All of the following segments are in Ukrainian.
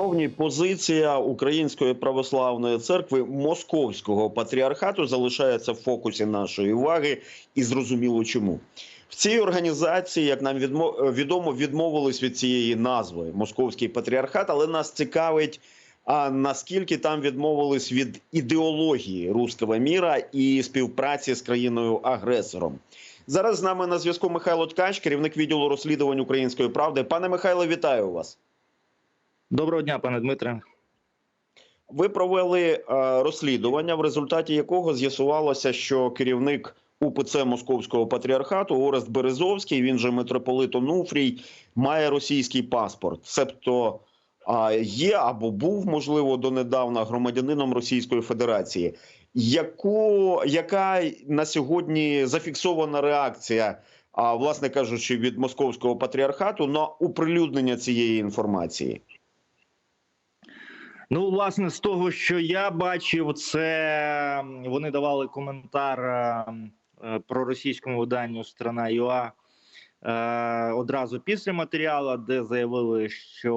Шановні, позиція Української православної церкви Московського патріархату залишається в фокусі нашої уваги, і зрозуміло чому. В цій організації, як нам відомо, відмовились від цієї назви Московський патріархат, але нас цікавить, а наскільки там відмовились від ідеології руського міра і співпраці з країною-агресором. Зараз з нами на зв'язку Михайло Ткач, керівник відділу розслідувань Української правди. Пане Михайло, вітаю вас. Доброго дня, пане Дмитре. Ви провели е, розслідування, в результаті якого з'ясувалося, що керівник УПЦ Московського патріархату Орест Березовський, він же митрополит Онуфрій, має російський паспорт, себто є або був, можливо, донедавна громадянином Російської Федерації. Яку яка на сьогодні зафіксована реакція, власне кажучи, від московського патріархату на оприлюднення цієї інформації? Ну, власне, з того, що я бачив, це вони давали коментар е, е, про російському виданню Страна ЮА е, одразу після матеріалу, де заявили, що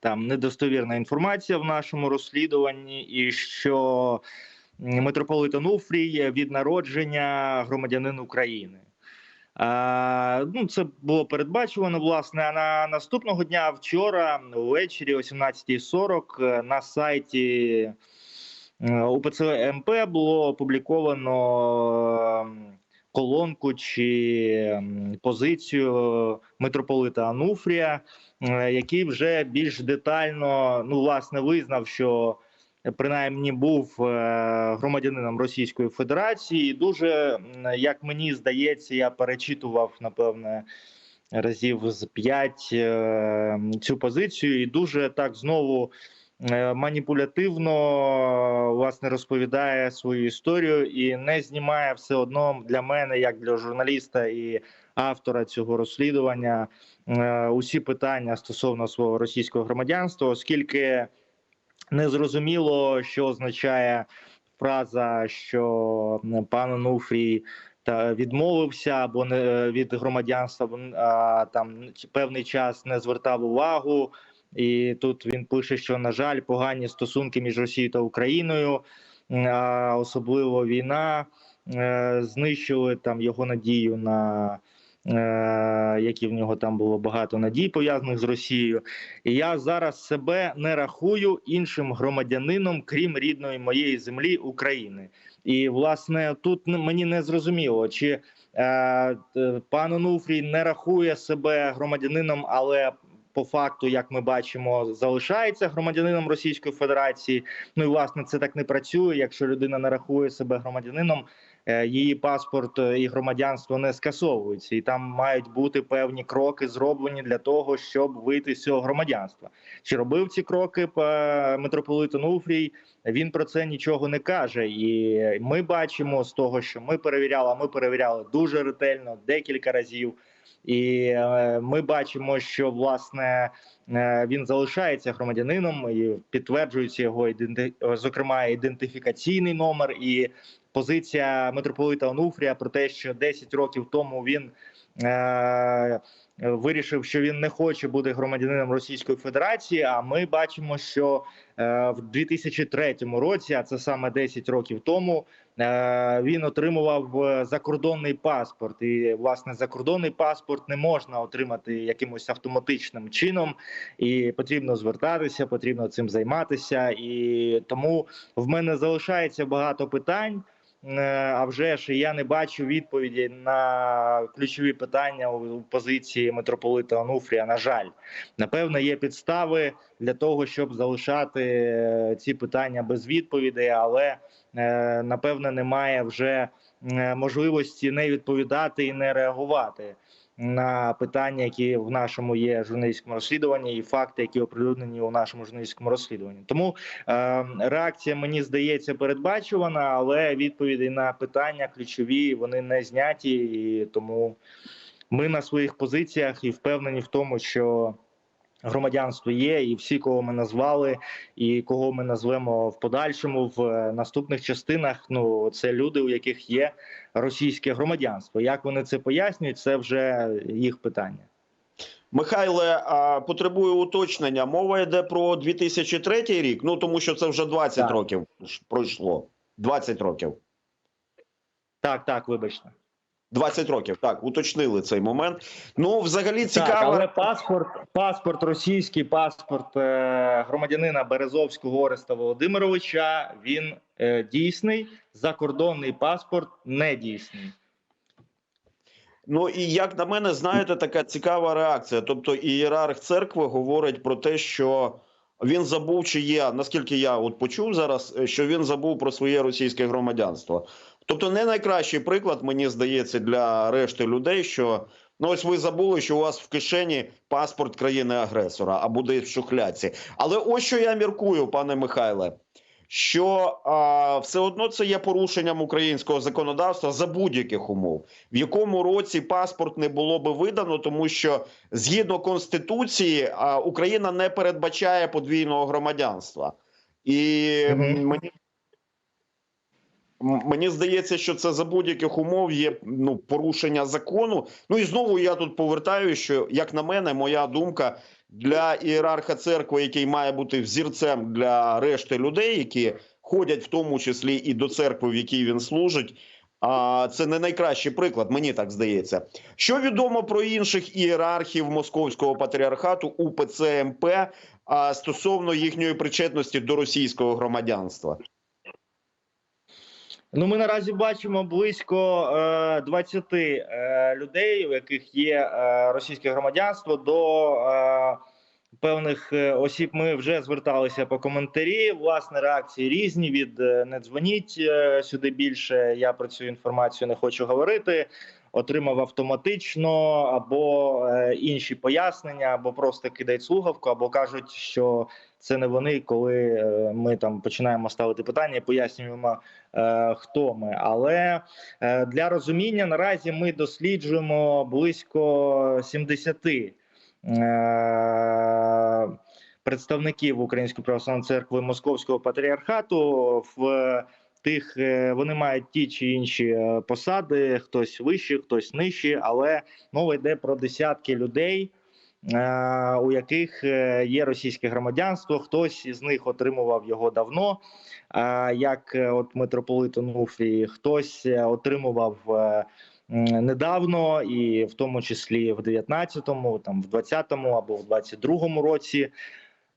там недостовірна інформація в нашому розслідуванні, і що митрополит Онуфрій від народження громадянин України. Е, ну, це було передбачувано. Власне, а на наступного дня вчора, ввечері, о 17.40, е, на сайті е, УПЦ МП було опубліковано колонку чи позицію митрополита Ануфрія, який вже більш детально ну, власне, визнав, що принаймні був е, громадянином Російської Федерації. І дуже, як мені здається, я перечитував напевне разів з п'ять е, цю позицію, і дуже так знову. е, Маніпулятивно власне розповідає свою історію і не знімає все одно для мене, як для журналіста і автора цього розслідування, усі питання стосовно свого російського громадянства, оскільки незрозуміло, що означає фраза, що пан Онуфрій та відмовився або не від громадянства, а, там певний час не звертав увагу. І тут він пише, що на жаль, погані стосунки між Росією та Україною, а особливо війна, е, знищили там його надію на які в нього там було багато надій пов'язаних з Росією. І я зараз себе не рахую іншим громадянином, крім рідної моєї землі України. І власне тут мені не зрозуміло, чи е, пан Онуфрій не рахує себе громадянином, але по факту, як ми бачимо, залишається громадянином Російської Федерації. Ну і власне це так не працює. Якщо людина не рахує себе громадянином, е, її паспорт е, і громадянство не скасовуються, і там мають бути певні кроки зроблені для того, щоб вийти з цього громадянства. Чи робив ці кроки е, митрополит Онуфрій? Він про це нічого не каже, і ми бачимо з того, що ми перевіряли. Ми перевіряли дуже ретельно декілька разів. І е, ми бачимо, що власне е, він залишається громадянином і підтверджується його іденти... зокрема ідентифікаційний номер і позиція митрополита Онуфрія про те, що 10 років тому він е, вирішив, що він не хоче бути громадянином Російської Федерації. А ми бачимо, що в 2003 році, а це саме 10 років тому, е, він отримував е, закордонний паспорт. І власне закордонний паспорт не можна отримати якимось автоматичним чином, і потрібно звертатися, потрібно цим займатися. І тому в мене залишається багато питань. Е, А вже ж я не бачу відповіді на ключові питання у позиції митрополита Онуфрія. На жаль, напевно, є підстави для того, щоб залишати е, ці питання без відповідей, але е, напевно немає вже можливості не відповідати і не реагувати на питання, які в нашому є журналістському розслідуванні, і факти, які оприлюднені у нашому журналістському розслідуванні. Тому е, реакція мені здається передбачувана, але відповіді на питання ключові вони не зняті, і тому ми на своїх позиціях і впевнені в тому, що громадянство є, і всі, кого ми назвали, і кого ми назвемо в подальшому в е, наступних частинах. Ну це люди, у яких є російське громадянство. Як вони це пояснюють, це вже їх питання. Михайле, а, потребує уточнення. Мова йде про 2003 рік. Ну тому що це вже 20 Так. років пройшло. 20 років. Так, так, вибачте. 20 років. Так, уточнили цей момент. Ну, взагалі Так, але паспорт, паспорт російський, паспорт е, громадянина Березовського Ореста Володимировича. Він е, дійсний. Закордонний паспорт не дійсний. Ну і як на мене, знаєте, така цікава реакція. Тобто, ієрарх церкви говорить про те, що він забув, чи є, наскільки я от почув зараз, е, що він забув про своє російське громадянство. Тобто, не найкращий приклад, мені здається, для решти людей, що ну ось ви забули, що у вас в кишені паспорт країни-агресора або десь в шухляці. Але ось що я міркую, пане Михайле. Що а, все одно це є порушенням українського законодавства за будь-яких умов в якому році паспорт не було би видано, тому що згідно конституції а, Україна не передбачає подвійного громадянства, і мені. Мені здається, що це за будь-яких умов є ну порушення закону. Ну і знову я тут повертаю, що як на мене, моя думка для ієрарха церкви, який має бути взірцем для решти людей, які ходять в тому числі і до церкви, в якій він служить. А це не найкращий приклад, мені так здається. Що відомо про інших ієрархів московського патріархату УПЦ а, стосовно їхньої причетності до російського громадянства? Ну, ми наразі бачимо близько е, 20 е, людей, у яких є е, російське громадянство. До е, певних е, осіб ми вже зверталися по коментарі. Власне, реакції різні від е, не дзвоніть е, сюди більше. Я про цю інформацію не хочу говорити. Отримав автоматично або е, інші пояснення, або просто кидають слухавку, або кажуть, що це не вони, коли е, ми там починаємо ставити питання, пояснюємо е, хто ми. Але для розуміння наразі ми досліджуємо близько 70 е, представників Української православної церкви Московського патріархату в тих е, вони мають ті чи інші е, посади, хтось вищі, хтось нижчі, але мова йде про десятки людей. е, У яких є російське громадянство, хтось із них отримував його давно, як от митрополит Онуфрій, хтось отримував недавно, і в тому числі в 19-му, там в 20-му або в 22-му році.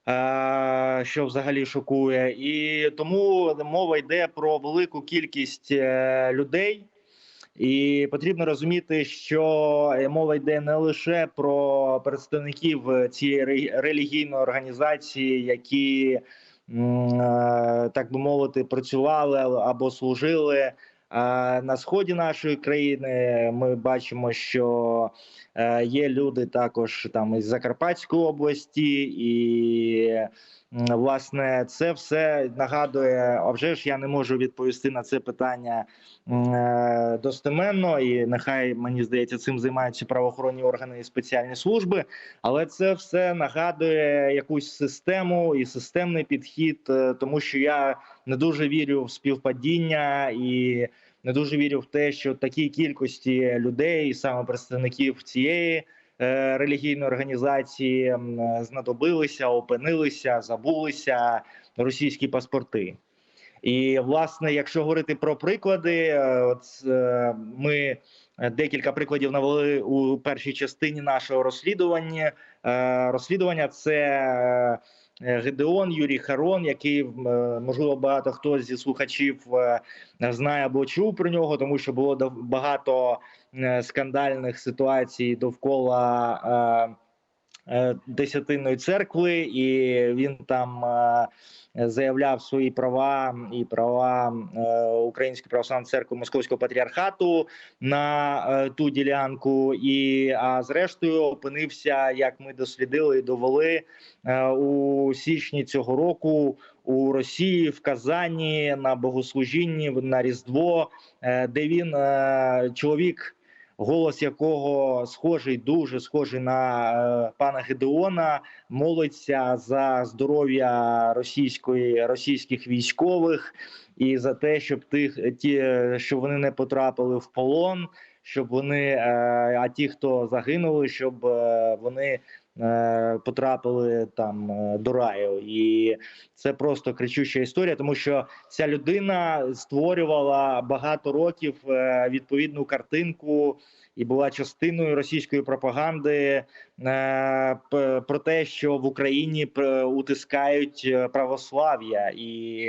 Е, Що взагалі шокує, і тому мова йде про велику кількість е, людей, і потрібно розуміти, що е, мова йде не лише про представників цієї релігійної організації, які так би мовити, працювали або служили на сході нашої країни. Ми бачимо, що е, є люди також там із Закарпатської області, і власне це все нагадує. А вже ж я не можу відповісти на це питання е, достеменно, і нехай мені здається, цим займаються правоохоронні органи і спеціальні служби. Але це все нагадує якусь систему і системний підхід, е, тому що я не дуже вірю в співпадіння і не дуже вірю в те, що такій кількості людей, саме представників цієї е, релігійної організації, знадобилися, опинилися, забулися російські паспорти. І власне, якщо говорити про приклади, е, от е, ми декілька прикладів навели у першій частині нашого розслідування. Е, Розслідування це Гедеон Юрій Харон, який е, можливо багато хто зі слухачів е, знає або чув про нього, тому що було багато е, скандальних ситуацій довкола. е, е, Десятинної церкви, і він там е, заявляв свої права і права е, Української православної церкви Московського патріархату на е, ту ділянку. І а зрештою опинився, як ми дослідили і довели е, у січні цього року у Росії в Казані на богослужінні на Різдво, де він чоловік. Голос якого схожий, дуже схожий на е, пана Гедеона, молиться за здоров'я російської російських військових і за те, щоб тих ті, щоб вони не потрапили в полон, щоб вони, е, а ті, хто загинули, щоб е, вони потрапили там е, до раю. І це просто кричуща історія, тому що ця людина створювала багато років е, відповідну картинку і була частиною російської пропаганди е, про те, що в Україні утискають е, православ'я, і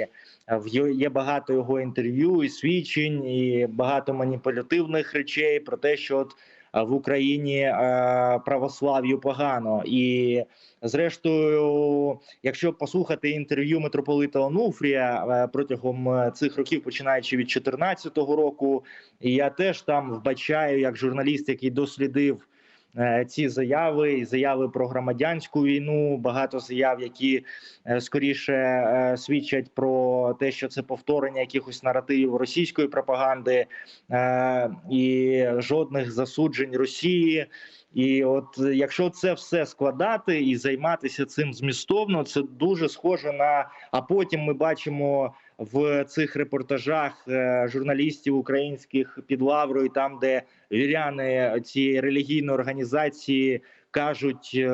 е, є багато його інтерв'ю і свідчень, і багато маніпулятивних речей про те, що от е, в Україні е, православ'ю погано. І зрештою, якщо послухати інтерв'ю митрополита Онуфрія е, протягом е, цих років, починаючи від 2014 року, я теж там вбачаю як журналіст, який дослідив е, ці заяви, і заяви про громадянську війну, багато заяв, які е, скоріше е, свідчать про те, що це повторення якихось наративів російської пропаганди е, і жодних засуджень Росії. І от е, якщо це все складати і займатися цим змістовно, це дуже схоже на. А потім ми бачимо в цих репортажах е, журналістів українських під лаврою, там де віряни цієї релігійної організації кажуть е,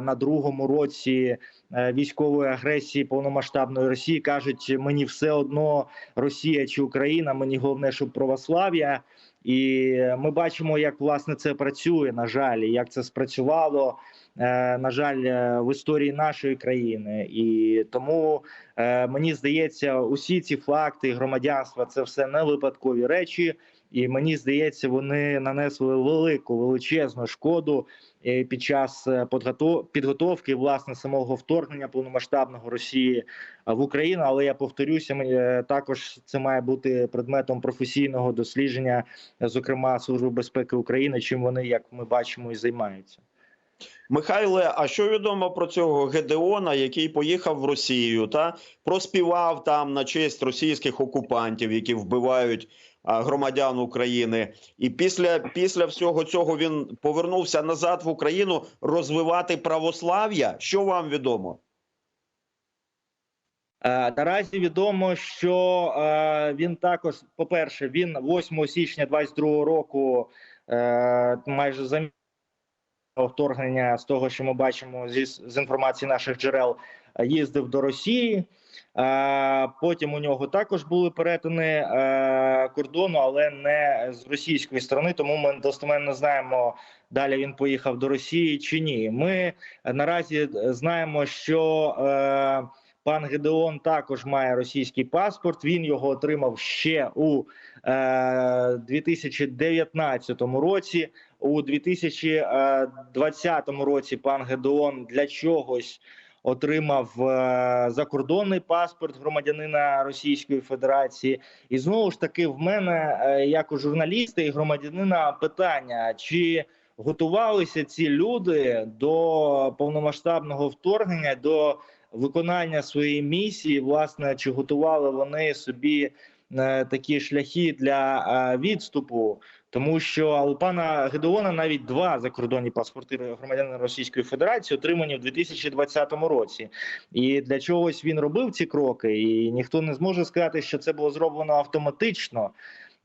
на другому році військової агресії повномасштабної Росії, кажуть, мені все одно Росія чи Україна, мені головне, щоб православ'я. І ми бачимо, як власне це працює. На жаль, як це спрацювало. е, На жаль, е, в історії нашої країни, і тому е, мені здається, усі ці факти громадянства це все не випадкові речі, і мені здається, вони нанесли велику величезну шкоду під час е, підготовки власне самого вторгнення повномасштабного Росії е, в Україну. Але я повторюся, е, також це має бути предметом професійного дослідження, е, зокрема Служби безпеки України, чим вони, як ми бачимо, і займаються. Михайле, а що відомо про цього Гедеона, який поїхав в Росію та проспівав там на честь російських окупантів, які вбивають громадян України, і після, після всього цього він повернувся назад в Україну розвивати православ'я? Що вам відомо? Е, Наразі відомо, що е, він також, по-перше, він 8 січня 22 року, е, майже за вторгнення з того, що ми бачимо зі з інформації наших джерел, е, їздив до Росії. Е, Потім у нього також були перетини е, кордону, але не з російської сторони. Тому ми достеменно знаємо, далі він поїхав до Росії чи ні. Ми наразі знаємо, що Пан Гедеон також має російський паспорт. Він його отримав ще у 2019 році. У 2020 році пан Гедеон для чогось отримав е, закордонний паспорт громадянина Російської Федерації. І знову ж таки, в мене, е, як у журналіста і громадянина, питання чи готувалися ці люди до повномасштабного вторгнення, до виконання своєї місії, власне, чи готували вони собі е, такі шляхи для е, відступу, тому що у пана Гедеона навіть два закордонні паспорти громадянина Російської Федерації отримані в 2020 році. І для чогось він робив ці кроки, і ніхто не зможе сказати, що це було зроблено автоматично.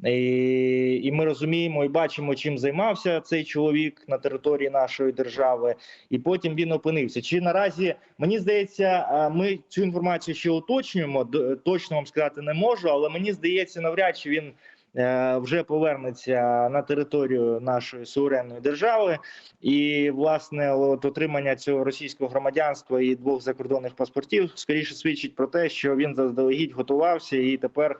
І, і ми розуміємо і бачимо, чим займався цей чоловік на території нашої держави, і потім він опинився. Чи наразі мені здається, ми цю інформацію ще уточнюємо. Точно вам сказати не можу, але мені здається, навряд чи він е, вже повернеться на територію нашої суверенної держави. І власне, от отримання цього російського громадянства і двох закордонних паспортів скоріше свідчить про те, що він заздалегідь готувався і тепер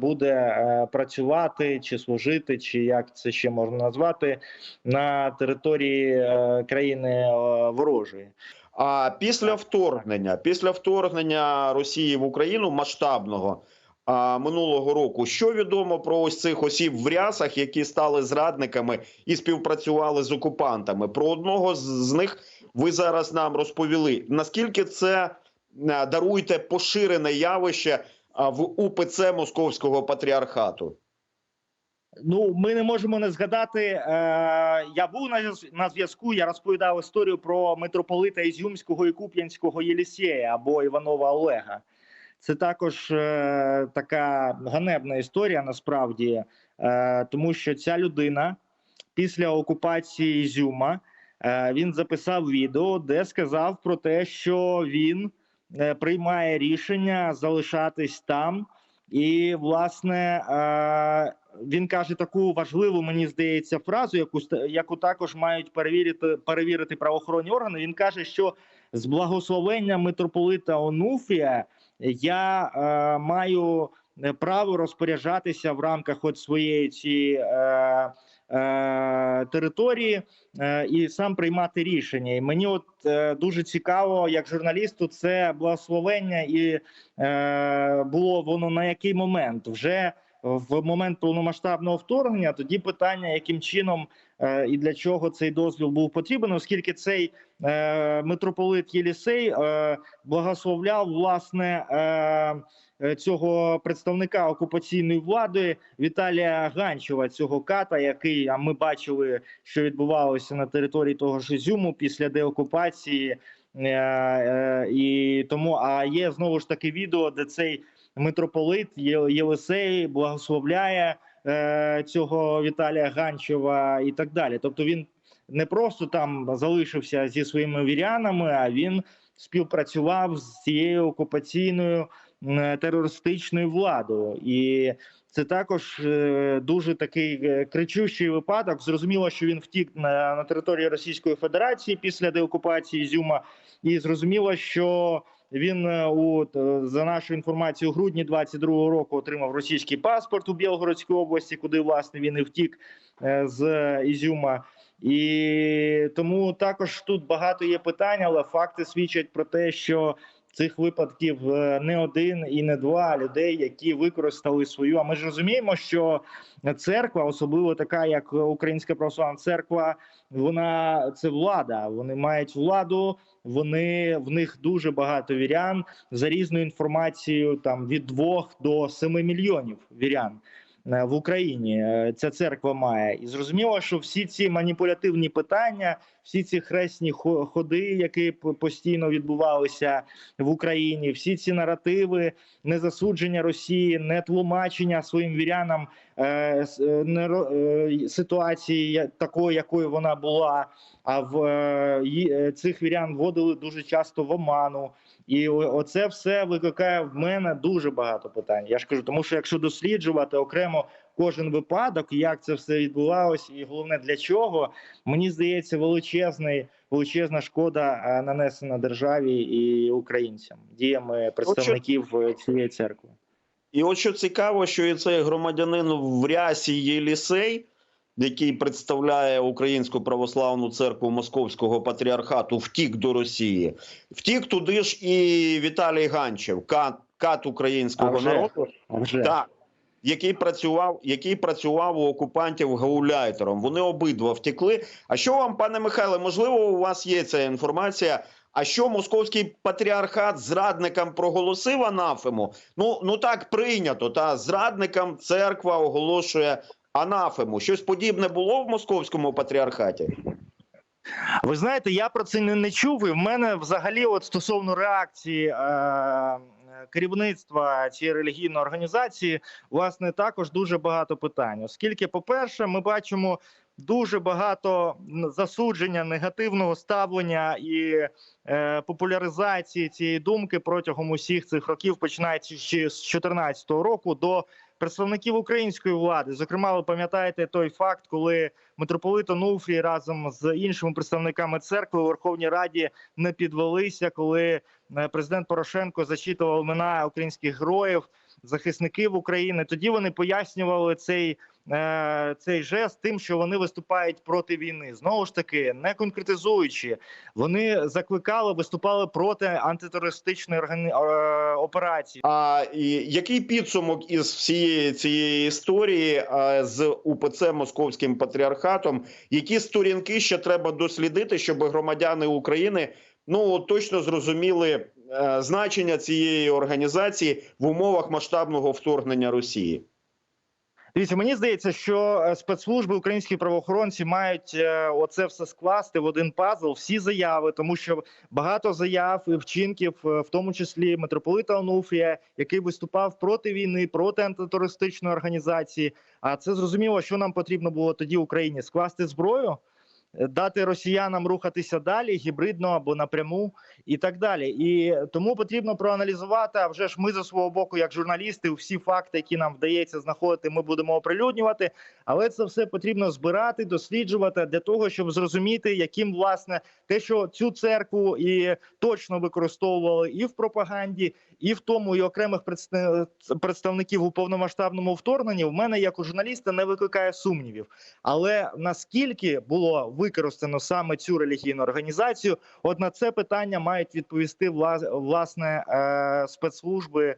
буде е, працювати чи служити, чи як це ще можна назвати на території е, країни е, ворожої. А після вторгнення, після вторгнення Росії в Україну масштабного а, минулого року, що відомо про ось цих осіб в рясах, які стали зрадниками і співпрацювали з окупантами? Про одного з, них ви зараз нам розповіли. Наскільки це е, даруйте поширене явище в УПЦ Московського патріархату? Ну, ми не можемо не згадати. Е, я був на, зв'яз- на зв'язку. Я розповідав історію про митрополита Ізюмського і Куп'янського Єлісєя або Іванова Олега. Це також е, така ганебна історія насправді, е, тому що ця людина після окупації Ізюма він записав відео, де сказав про те, що він приймає рішення залишатись там. І власне е, він каже таку важливу, мені здається, фразу, яку яку також мають перевірити перевірити правоохоронні органи. Він каже, що з благословення митрополита Онуфія я е, маю е, право розпоряджатися в рамках от своєї цієї е, е, території е, і сам приймати рішення. І мені от е, дуже цікаво, як журналісту, це благословення, і е, було воно на який момент вже. В момент повномасштабного вторгнення тоді питання, яким чином е, і для чого цей дозвіл був потрібен, оскільки цей е, митрополит Єлісей е, благословляв власне цього представника окупаційної влади Віталія Ганчева, цього ката, який а ми бачили, що відбувалося на території того ж Ізюму після деокупації. І тому а є знову ж таки відео, де цей митрополит Єлисей благословляє е, цього Віталія Ганчева і так далі. Тобто він не просто там залишився зі своїми вірянами, а він співпрацював з цією окупаційною м, терористичною владою. І це також е, дуже такий е, кричущий випадок. Зрозуміло, що він втік на, на території Російської Федерації після деокупації Ізюма, і зрозуміло, що він е, у е, за нашою інформацією, у грудні 22-го року отримав російський паспорт у Білгородській області, куди власне він і втік е, з Ізюма. І тому також тут багато є питань, але факти свідчать про те, що цих випадків е, не один і не два людей, які використали свою. А ми ж розуміємо, що церква, особливо така, як Українська православна церква, вона це влада. Вони мають владу. Вони в них дуже багато вірян за різною інформацією, там від 2 до 7 мільйонів вірян в Україні. е, Ця церква має і зрозуміло, що всі ці маніпулятивні питання, всі ці хресні хо- ходи, які постійно відбувалися в Україні, всі ці наративи, незасудження Росії, не тлумачення своїм вірянам е, е, не е, ситуації такої, якою вона була. А в е, е, цих вірян вводили дуже часто в оману. І оце все викликає в мене дуже багато питань. Я ж кажу, тому що якщо досліджувати окремо кожен випадок, як це все відбувалося, і головне для чого, мені здається, величезний величезна шкода е, нанесена державі і українцям діями представників е, цієї церкви. І от що цікаво, що і цей громадянин в рясі Єлісей, який представляє Українську православну церкву Московського патріархату, втік до Росії. Втік туди ж і Віталій Ганчев, кат, кат українського вже, народу. вже. Так. Який працював, який працював у окупантів гауляйтером. Вони обидва втекли. А що вам, пане Михайле, можливо, у вас є ця інформація? А що московський патріархат зрадникам проголосив анафему? Ну ну так прийнято. Та зрадникам церква оголошує анафему. Щось подібне було в московському патріархаті? Ви знаєте, я про це не, не чув. І в мене взагалі, от стосовно реакції е, керівництва цієї релігійної організації, власне, також дуже багато питань. Оскільки, по-перше, ми бачимо дуже багато засудження, негативного ставлення і е, популяризації цієї думки протягом усіх цих років, починаючи з 2014 року до представників української влади. Зокрема, ви пам'ятаєте той факт, коли митрополит Онуфрій разом з іншими представниками церкви у Верховній Раді не підвелися, коли е, президент Порошенко зачитував імена українських героїв, захисників України. Тоді вони пояснювали цей. Е, Цей жест тим, що вони виступають проти війни, знову ж таки, не конкретизуючи, вони закликали, виступали проти антитерористичної органі... е, операції. А і який підсумок із всієї цієї історії а, з УПЦ Московським патріархатом? Які сторінки ще треба дослідити, щоб громадяни України ну точно зрозуміли е, значення цієї організації в умовах масштабного вторгнення Росії? Дивіться, мені здається, що е, спецслужби українські правоохоронці мають е, оце все скласти в один пазл, всі заяви, тому що багато заяв і вчинків, е, в тому числі митрополита Онуфрія, який виступав проти війни, проти антитерористичної організації. А це зрозуміло, що нам потрібно було тоді Україні скласти зброю. Дати росіянам рухатися далі гібридно або напряму, і так далі. І тому потрібно проаналізувати. А вже ж ми за свого боку, як журналісти, всі факти, які нам вдається знаходити, ми будемо оприлюднювати. Але це все потрібно збирати, досліджувати для того, щоб зрозуміти, яким власне те, що цю церкву і точно використовували і в пропаганді, і в тому, і окремих представ- представників у повномасштабному вторгненні, в мене як у журналіста не викликає сумнівів. Але наскільки було використано саме цю релігійну організацію, от на це питання мають відповісти власне е, спецслужби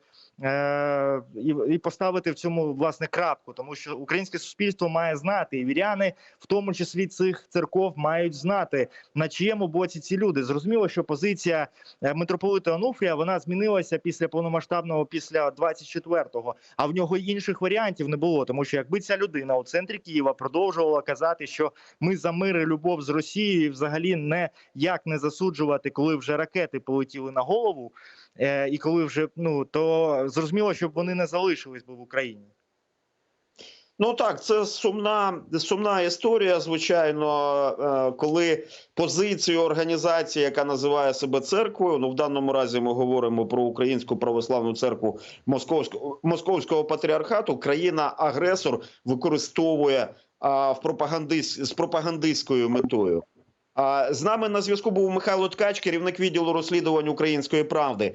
і, і поставити в цьому власне крапку, тому що українське суспільство має знати, і віряни, в тому числі цих церков, мають знати на чиєму боці ці люди. Зрозуміло, що позиція е, митрополита Онуфрія вона змінилася після повномасштабного, після 24-го, а в нього інших варіантів не було. Тому що якби ця людина у центрі Києва продовжувала казати, що ми за мир і любов з Росією, і взагалі не як не засуджувати, коли вже ракети полетіли на голову, е, і коли вже ну то зрозуміло, щоб вони не залишились би в Україні. Ну так, це сумна сумна історія. Звичайно, е, коли позицію організації, яка називає себе церквою, ну в даному разі ми говоримо про Українську православну церкву Московського Московського патріархату, країна-агресор використовує а, в пропагандист з пропагандистською метою. А з нами на зв'язку був Михайло Ткач, керівник відділу розслідувань Української правди.